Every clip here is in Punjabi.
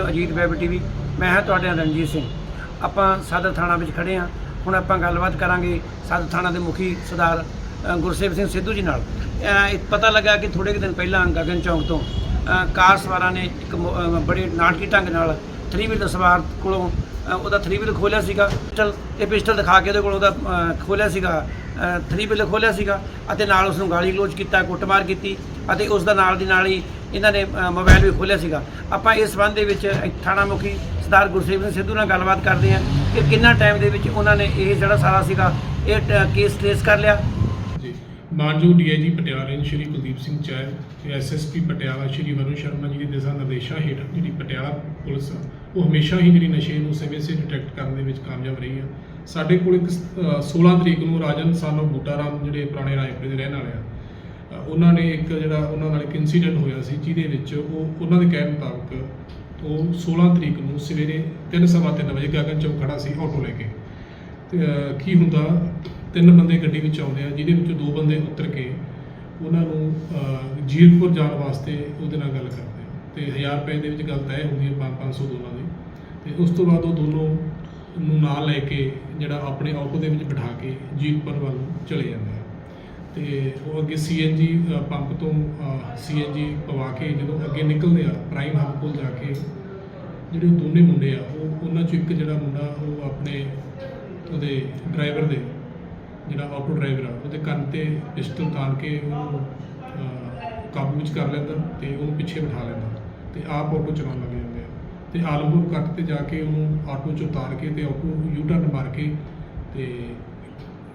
ਅਜੀਤ ਵੈਬ ਟੀਵੀ ਮੈਂ ਹਾਂ ਤੁਹਾਡੇ ਨਾਲ ਰਣਜੀਤ ਸਿੰਘ। ਆਪਾਂ ਸਦਰ ਥਾਣਾ ਵਿੱਚ ਖੜੇ ਹਾਂ। ਹੁਣ ਆਪਾਂ ਗੱਲਬਾਤ ਕਰਾਂਗੇ ਸਦਰ ਥਾਣਾ ਦੇ ਮੁਖੀ ਸਰਦਾਰ ਗੁਰਸੇਵ ਸਿੰਘ ਸਿੱਧੂ ਜੀ ਨਾਲ। ਪਤਾ ਲੱਗਾ ਕਿ ਥੋੜੇ ਕੁ ਦਿਨ ਪਹਿਲਾਂ ਗਗਨ ਚੌਂਕ ਤੋਂ ਕਾਰ ਸਵਾਰਾਂ ਨੇ ਇੱਕ ਬੜੇ ਨਾਟਕੀ ਢੰਗ ਨਾਲ ਥਰੀ ਵੀਲਰ ਸਵਾਰ ਕੋਲੋਂ ਉਹਦਾ ਥਰੀ ਵੀਲਰ ਖੋਲਿਆ ਸੀਗਾ। ਪਿਸਟਲ ਇਹ ਪਿਸਟਲ ਦਿਖਾ ਕੇ ਉਹਦੇ ਕੋਲ ਉਹਦਾ ਅ, ਖੋਲਿਆ ਸੀਗਾ। ਥਰੀ ਵੀਲਰ ਖੋਲਿਆ ਸੀਗਾ ਅਤੇ ਨਾਲ ਉਸ ਨੂੰ ਗਾਲੀ ਗਲੋਚ ਕੀਤਾ ਕੁੱਟਮਾਰ ਕੀਤੀ ਅਤੇ ਉਸ ਦਾ ਨਾਲ ਦੀ ਨਾਲ ਹੀ ਇਹਨਾਂ ਨੇ ਅ, ਮੋਬਾਈਲ ਵੀ ਖੋਲਿਆ ਸੀਗਾ। ਆਪਾਂ ਇਸ ਸੰਬੰਧ ਦੇ ਵਿੱਚ ਥਾਣਾ ਮੁਖੀ ਸਰਦਾਰ ਗੁਰਸੇਵ ਸਿੰਘ ਸਿੱਧੂ ਨਾਲ ਗੱਲਬਾਤ ਕਰਦੇ ਹਾਂ ਕਿ ਕਿੰਨਾ ਟਾਈਮ ਦੇ ਵਿੱਚ ਉਹਨਾਂ ਨੇ ਇਹ ਜਿਹੜਾ ਸਾਰਾ ਸੀਗਾ ਇਹ ਕੇਸ ਟ੍ਰੇਸ ਕਰ ਲਿਆ। ਜੀ। ਮਾਨਯੋਗ ਡੀਆਈਜੀ ਪਟਿਆਲਾ ਨੇ ਸ਼੍ਰੀ ਕੁਲਦੀਪ ਸਿੰਘ ਚਹਿਲ ਤੇ ਐਸਐਸਪੀ ਪਟਿਆਲਾ ਸ਼੍ਰੀ ਵਰੁਣ ਸ਼ਰਮਾ ਜੀ ਦੇ ਦਿਸ਼ਾ ਨਿਰਦੇਸ਼ਾਂ ਹੇਠ ਜਿਹੜੀ ਪਟਿਆਲਾ ਪੁਲਿਸ ਆ, ਉਹ ਹਮੇਸ਼ਾ ਹੀ ਜਿਹੜੀ ਨਸ਼ੇ ਨੂੰ ਸਮੇਂ ਸਿਰ ਡਿਟੈਕਟ ਕਰਨ ਦੇ ਵਿੱਚ ਕਾਮਯਾਬ ਰਹੀ ਆ। ਸਾਡੇ ਕੋਲ ਇੱਕ ਅ, 16 ਤਰੀਕ ਨੂੰ ਰਾਜਨ ਸਾਨੋ ਬੂਟਾ ਰਾਮ ਜਿਹੜੇ ਪੁਰਾਣੇ ਰਾਏਪੁਰ ਦੇ ਰਹਿਣ ਵਾਲੇ ਆ ਉਹਨਾਂ ਨੇ ਇੱਕ ਜਿਹੜਾ ਉਹਨਾਂ ਨਾਲ ਇੱਕ ਇਨਸੀਡੈਂਟ ਹੋਇਆ ਸੀ ਜਿਹਦੇ ਵਿੱਚ ਉਹ ਉਹਨਾਂ ਦੇ ਕਹਿਣ ਮੁਤਾਬਕ ਉਹ 16 ਤਰੀਕ ਨੂੰ ਸਵੇਰੇ 3:30 ਵਜੇ ਗਗਨ ਚੌਕ ਖੜਾ ਸੀ ਆਟੋ ਲੈ ਕੇ। ਤੇ ਕੀ ਹੁੰਦਾ ਤਿੰਨ ਬੰਦੇ ਗੱਡੀ ਵਿੱਚ ਆਉਂਦੇ ਆ ਜਿਹਦੇ ਵਿੱਚੋਂ ਦੋ ਬੰਦੇ ਉਤਰ ਕੇ ਉਹਨਾਂ ਨੂੰ ਅਹ, ਜੀਰਕਪੁਰ ਜਾਣ ਵਾਸਤੇ ਉਹਦੇ ਨਾਲ ਗੱਲ ਕਰਦੇ ਆ। ਤੇ 1000 ਰੁਪਏ ਦੇ ਵਿੱਚ ਗੱਲ ਤੈਅ ਹੁੰਦੀ ਹੈ 5-500 ਦੋਨਾਂ ਦੀ। ਤੇ ਉਸ ਤੋਂ ਬਾਅਦ ਉਹ ਦੋਨੋਂ ਨੂੰ ਨਾਲ ਲੈ ਕੇ ਜਿਹੜਾ ਆਪਣੇ ਆਟੋ ਦੇ ਵਿੱਚ ਬਿਠਾ ਕੇ ਜੀਰਕਪੁਰ ਵੱਲ ਚਲੇ ਜਾਂਦੇ ਆ। ਤੇ ਉਹ ਅੱਗੇ ਸੀਐਨਜੀ ਪੰਪ ਤੋਂ ਸੀਐਨਜੀ ਪਵਾ ਕੇ ਜਦੋਂ ਅੱਗੇ ਨਿਕਲਦੇ ਆ ਪ੍ਰਾਈਮ ਹੱਬ ਕੋਲ ਜਾ ਕੇ, ਜਿਹੜੇ ਉਹ ਦੋਨੇ ਮੁੰਡੇ ਆ, ਉਹ, ਉਹਨਾਂ ਚੋਂ ਇੱਕ ਜਿਹੜਾ ਮੁੰਡਾ, ਉਹ ਆਪਣੇ ਉਹਦੇ ਡਰਾਈਵਰ ਦੇ, ਜਿਹੜਾ ਆਟੋ ਡਰਾਈਵਰ ਆ, ਉਹਦੇ ਕੰਨ ਤੇ ਪਿਸਟਲ ਤਾਣ ਕੇ ਉਹਨੂੰ ਕਾਬੂ ਵਿੱਚ ਕਰ ਲੈਂਦਾ ਤੇ ਉਹਨੂੰ ਪਿੱਛੇ ਬਿਠਾ ਲੈਂਦਾ ਤੇ ਆਪ ਆਟੋ ਚਲਾਉਣ ਲੱਗ ਜਾਂਦੇ ਆ। ਤੇ ਆਲਮਪੁਰ ਕੱਟ ਤੇ ਜਾ ਕੇ ਉਹਨੂੰ ਆਟੋ 'ਚ ਉਤਾਰ ਕੇ ਤੇ ਆਟੋ ਯੂ ਟਰਨ ਮਾਰ ਕੇ ਤੇ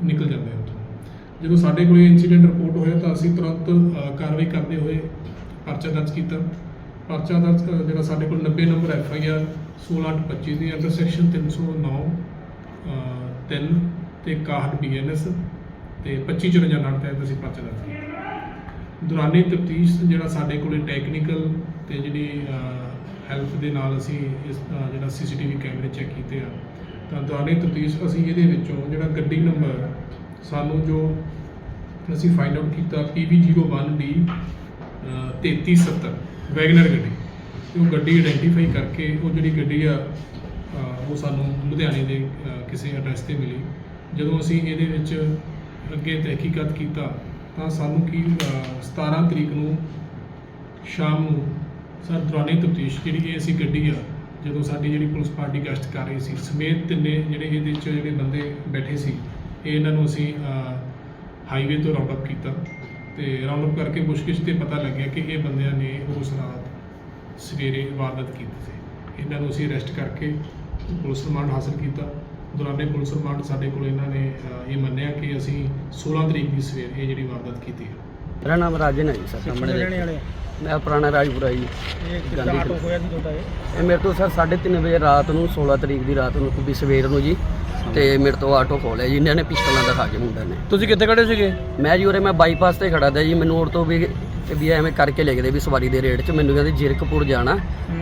ਨਿਕਲ ਜਾਂਦੇ ਆ। ਜਦੋਂ ਸਾਡੇ ਕੋਲ ਇਹ ਇਨਸੀਡੈਂਟ ਰਿਪੋਰਟ ਹੋਇਆ ਤਾਂ ਅਸੀਂ ਤੁਰੰਤ ਕਾਰਵਾਈ ਕਰਦੇ ਹੋਏ ਪਰਚਾ ਦਰਜ ਕੀਤਾ। ਪਰਚਾ ਦਰਜ ਅ, ਜਿਹੜਾ ਸਾਡੇ ਕੋਲ 90 ਨੰਬਰ ਐਫ ਆਈ ਆਰ 1625 ਦੀ ਅੰਡਰ ਸੈਕਸ਼ਨ 309 ਅ, 3 ਤੇ 61 ਬੀ ਐਨ ਐਸ ਤੇ 2554 ਨਾਲ ਤਹਿਤ ਅਸੀਂ ਪਰਚਾ ਦਰਜ ਕੀਤਾ। ਦੌਰਾਨੇ ਤਫਤੀਸ਼ ਜਿਹੜਾ ਸਾਡੇ ਕੋਲੇ ਟੈਕਨੀਕਲ ਤੇ ਜਿਹੜੀ ਹੈਲਪ ਦੇ ਨਾਲ ਅਸੀਂ ਇਸ ਅ, ਜਿਹੜਾ ਸੀਸੀਟੀਵੀ ਕੈਮਰੇ ਚੈੱਕ ਕੀਤੇ ਆ। ਤਾਂ ਦੌਰਾਨੇ ਤਫਤੀਸ਼ ਅਸੀਂ ਇਹਦੇ ਵਿੱਚੋਂ ਜਿਹੜਾ ਗੱਡੀ ਨੰਬਰ ਸਾਨੂੰ ਜੋ ਅਸੀਂ ਫਾਈਂਡ ਆਊਟ ਕੀਤਾ PB01D 3370 ਵੈਗਨਰ ਗੱਡੀ। ਤੇ ਉਹ ਗੱਡੀ ਆਇਡੈਂਟੀਫਾਈ ਕਰਕੇ ਉਹ ਜਿਹੜੀ ਗੱਡੀ ਆ ਉਹ ਸਾਨੂੰ ਲੁਧਿਆਣੇ ਦੇ ਕਿਸੇ ਐਡਰੈਸ ਤੇ ਮਿਲੀ। ਜਦੋਂ ਅਸੀਂ ਇਹਦੇ ਵਿੱਚ ਅੱਗੇ ਤਹਿਕੀਕਤ ਕੀਤਾ ਤਾਂ ਸਾਨੂੰ ਕੀ ਅ, 17 ਤਰੀਕ ਨੂੰ ਸ਼ਾਮ ਨੂੰ ਸਰ ਦੌਰਾਨੇ ਤਫਤੀਸ਼ ਜਿਹੜੀ ਇਹ ਅਸੀਂ ਗੱਡੀ ਆ ਜਦੋਂ ਸਾਡੀ ਜਿਹੜੀ ਪੁਲਿਸ ਪਾਰਟੀ ਗਸ਼ਤ ਕਰ ਰਹੀ ਸੀ ਸਮੇਤ ਤਿੰਨੇ ਜਿਹੜੇ ਇਹਦੇ ਵਿੱਚ ਜਿਹੜੇ ਬੰਦੇ ਬੈਠੇ ਸੀ ਇਹ ਇਹਨਾਂ ਨੂੰ ਅਸੀਂ ਹਾਈਵੇ ਤੋਂ ਰਾਉਂਡ ਅਪ ਕੀਤਾ ਤੇ ਰਾਉਂਡ ਅਪ ਕਰਕੇ ਪੁੱਛਗਿੱਛ ਤੇ ਪਤਾ ਲੱਗਿਆ ਕਿ ਇਹ ਬੰਦਿਆਂ ਨੇ ਉਸ ਰਾਤ ਸਵੇਰੇ ਵਾਰਦਾਤ ਕੀਤੀ ਸੀ। ਇਹਨਾਂ ਨੂੰ ਅਸੀਂ ਅਰੈਸਟ ਕਰਕੇ ਪੁਲਿਸ ਰਿਮਾਂਡ ਹਾਸਲ ਕੀਤਾ। ਦੌਰਾਨੇ ਪੁਲਿਸ ਰਿਮਾਂਡ ਸਾਡੇ ਕੋਲ ਇਹਨਾਂ ਨੇ ਇਹ ਮੰਨਿਆ ਕਿ ਅਸੀਂ 16 ਤਰੀਕ ਦੀ ਸਵੇਰ ਇਹ ਜਿਹੜੀ ਵਾਰਦਾਤ ਕੀਤੀ ਹੈ। ਮੇਰਾ ਨਾਮ ਰਾਜਨ ਹੈ ਜੀ ਸਰ ਸਾਹਮਣੇ। ਵਾਲੇ ਮੈਂ ਪੁਰਾਣਾ ਰਾਜਪੁਰਾ ਜੀ। ਇਹ ਕਿੱਦਾਂ ਗਾਂਧੀ ਆਟੋ ਹੋਇਆ ਸੀ ਤੁਹਾਡਾ ਇਹ? ਇਹ ਮੇਰੇ ਤੋਂ ਸਰ 3:30 ਵਜੇ ਰਾਤ ਨੂੰ 16 ਤਰੀਕ ਦੀ ਰਾਤ ਨੂੰ ਵੀ ਸਵੇਰ ਨੂੰ ਜੀ। ਤੇ ਮੇਰੇ ਤੋਂ ਆਟੋ ਖੋਲਿਆ ਜੀ ਇਹਨਾਂ ਨੇ ਪਿਸਟਲਾਂ ਦਿਖਾ ਕੇ ਮੁੰਡਿਆਂ ਨੇ। ਤੁਸੀਂ ਕਿੱਥੇ ਖੜੇ ਸੀਗੇ? ਮੈਂ ਜੀ ਉਰੇ ਮੈਂ ਬਾਈਪਾਸ ਤੇ ਖੜਾ ਤਾ ਜੀ ਮੈਨੂੰ ਉਰ ਤੋਂ ਵੀ ਵੀ ਐਵੇਂ ਕਰਕੇ ਲੈ ਗਏ ਵੀ ਸਵਾਰੀ ਦੇ ਰੇਟ 'ਚ ਮੈਨੂੰ ਕਹਿੰਦੇ ਜਿਰਕਪੁਰ ਜਾਣਾ।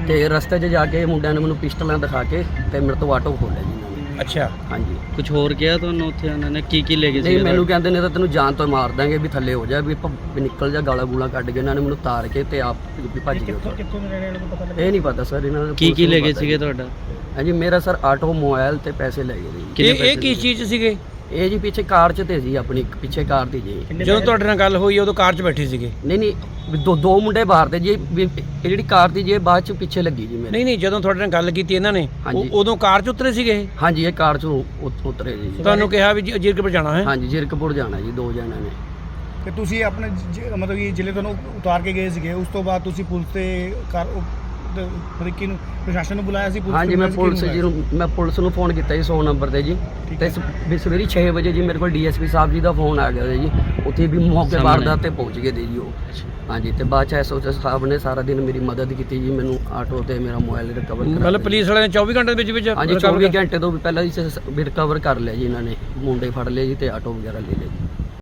ਤੇ ਰਸਤੇ 'ਚ ਜਾ ਕੇ ਮੁੰਡਿਆਂ ਨੇ ਮੈਨੂੰ ਪਿਸਟਲਾਂ ਦਿਖਾ ਕੇ ਤੇ ਮੇਰੇ ਤੋਂ ਆਟੋ ਖੋਲਿਆ ਜੀ। ਇਹਨਾਂ ਨੇ ਅੱਛਾ। ਹਾਂਜੀ। ਕੁਝ ਹੋਰ ਕਿਹਾ ਤੁਹਾਨੂੰ ਉੱਥੇ ਉਹਨਾਂ ਨੇ? ਕੀ ਕੀ ਲੈ ਗਏ ਸੀ ਨਹੀਂ ਮੈਨੂੰ ਕਹਿੰਦੇ ਨੇ ਤਾਂ ਤੈਨੂੰ ਜਾਨ ਤੋਂ ਮਾਰ ਦਾਂਗੇ ਵੀ ਥੱਲੇ ਹੋ ਜਾ ਵੀ ਭ- ਵੀ ਨਿਕਲ ਜਾ ਗਾਲਾਂ ਗੂਲਾਂ ਕੱਢ ਕੇ ਇਹਨਾਂ ਨੇ ਮੈਨੂੰ ਤਾਰ ਕੇ ਤੇ ਆਪ ਵੀ ਭੱਜ ਗਏ ਉੱਥੋਂ। ਕਿੱਥੋਂ ਦੇ ਰਹਿਣੇ ਵਾਲੇ ਨੂੰ ਪਤਾ ਲੱਗਾ ਇਹ ਨਹੀਂ ਪਤਾ ਸਰ ਇਹਨਾਂ ਨੂੰ ਕੀ ਕੀ ਲੈ ਗਏ ਸੀਗੇ ਤੁਹਾਡਾ? ਹਾਂਜੀ ਮੇਰਾ ਸਰ ਆਟੋ ਮੋਬਾਈਲ ਤੇ ਪੈਸੇ ਲੈ ਗਏ ਜੀ ਕਿੰਨੇ ਇਹ ਇਹ ਪੈਸੇ ਕਿਸ ਚੀਜ਼ ਸੀਗੇ? ਇਹ ਜੀ ਪਿੱਛੇ ਕਾਰ 'ਚ ਤੇ ਜੀ ਆਪਣੀ ਪਿੱਛੇ ਕਾਰ ਦੀ ਜੀ। ਜਦੋਂ ਤੁਹਾਡੇ ਨਾਲ ਗੱਲ ਹੋਈ ਉਦੋਂ ਕਾਰ 'ਚ ਬੈਠੇ ਸੀਗੇ? ਨਹੀਂ ਨਹੀਂ ਵੀ ਦੋ ਦੋ ਮੁੰਡੇ ਬਾਹਰ ਤੇ ਜੀ ਵੀ ਇਹ ਜਿਹੜੀ ਕਾਰ ਦੀ ਜੀ ਇਹ ਬਾਅਦ 'ਚ ਪਿੱਛੇ ਲੱਗੀ ਜੀ ਮੇਰੇ। ਨਹੀਂ ਨਹੀਂ ਜਦੋਂ ਤੁਹਾਡੇ ਨਾਲ ਗੱਲ ਕੀਤੀ ਇਹਨਾਂ ਨੇ ਹਾਂਜੀ। ਉਦੋਂ ਕਾਰ 'ਚ ਉਤਰੇ ਸੀਗੇ ਇਹ? ਹਾਂਜੀ ਇਹ ਕਾਰ 'ਚੋਂ ਉਤ- ਉਤਰੇ ਜੀ। ਤੁਹਾਨੂੰ ਕਿਹਾ ਵੀ ਜੀਰਕਪੁਰ ਜਾਣਾ ਹੈ? ਹਾਂਜੀ ਜਿਰਕਪੁਰ ਜਾਣਾ ਜੀ ਦੋ ਜਣਿਆਂ ਨੇ। ਕਿ ਤੁਸੀਂ ਆਪਣੇ ਜ- ਮਤਲਬ ਕਿ ਜ਼ਿਲ੍ਹੇ ਤੋਂ ਉਤਾਰ ਕੇ ਗਏ ਸੀਗੇ ਉਸ ਤੋਂ ਬਾਅਦ ਤੁਸੀਂ ਪੁਲਿਸ ਤੇ ਕਰ ਉਹ- ਤੇ ਮਤਲਬ ਕਿ ਨੂੰ ਪ੍ਰਸ਼ਾਸਨ ਨੂੰ ਬੁਲਾਇਆ ਸੀ ਪੁਲਿਸ ਹਾਂਜੀ ਮੈਂ ਪੁਲਿਸ ਜੀ ਨੂੰ ਮੈਂ ਪੁਲਿਸ ਨੂੰ ਫੋਨ ਕੀਤਾ ਜੀ 100 ਨੰਬਰ ਤੇ ਜੀ। ਤੇ। ਸ- ਸਵੇਰੇ 6 ਵਜੇ ਜੀ ਮੇਰੇ ਕੋਲ ਡੀਐਸਪੀ ਸਾਹਿਬ ਜੀ ਦਾ ਫੋਨ ਆ ਗਿਆ ਜੀ। ਉੱਥੇ ਵੀ ਮੌਕੇ। ਵਾਰਦਾਤ ਤੇ ਪਹੁੰਚ ਗਏ ਦੇ ਜੀ ਉਹ। ਹਾਂਜੀ ਤੇ ਬਾਅਦ ਚ ਐਸਓਚ ਸਾਹਿਬ ਨੇ ਸਾਰਾ ਦਿਨ ਮੇਰੀ ਮਦਦ ਕੀਤੀ ਜੀ ਮੈਨੂੰ ਆਟੋ ਤੇ ਮੇਰਾ ਮੋਬਾਈਲ ਰਿਕਵਰ ਕਰਾ ਮਤਲਬ ਪੁਲਿਸ ਵਾਲਿਆਂ ਨੇ 24 ਘੰਟੇ ਦੇ ਵਿੱਚ ਵਿੱਚ ਹਾਂਜੀ recover 24 ਘੰਟੇ ਤੋਂ ਵੀ ਪਹਿਲਾਂ ਹੀ ਰਿਕਵਰ ਕਰ ਲਿਆ ਜੀ ਇਹਨਾਂ ਨੇ। ਮੁੰਡੇ ਫੜ ਲਏ ਜੀ ਤੇ ਆਟੋ ਵਗੈਰਾ ਲੈ ਲਏ ਜੀ।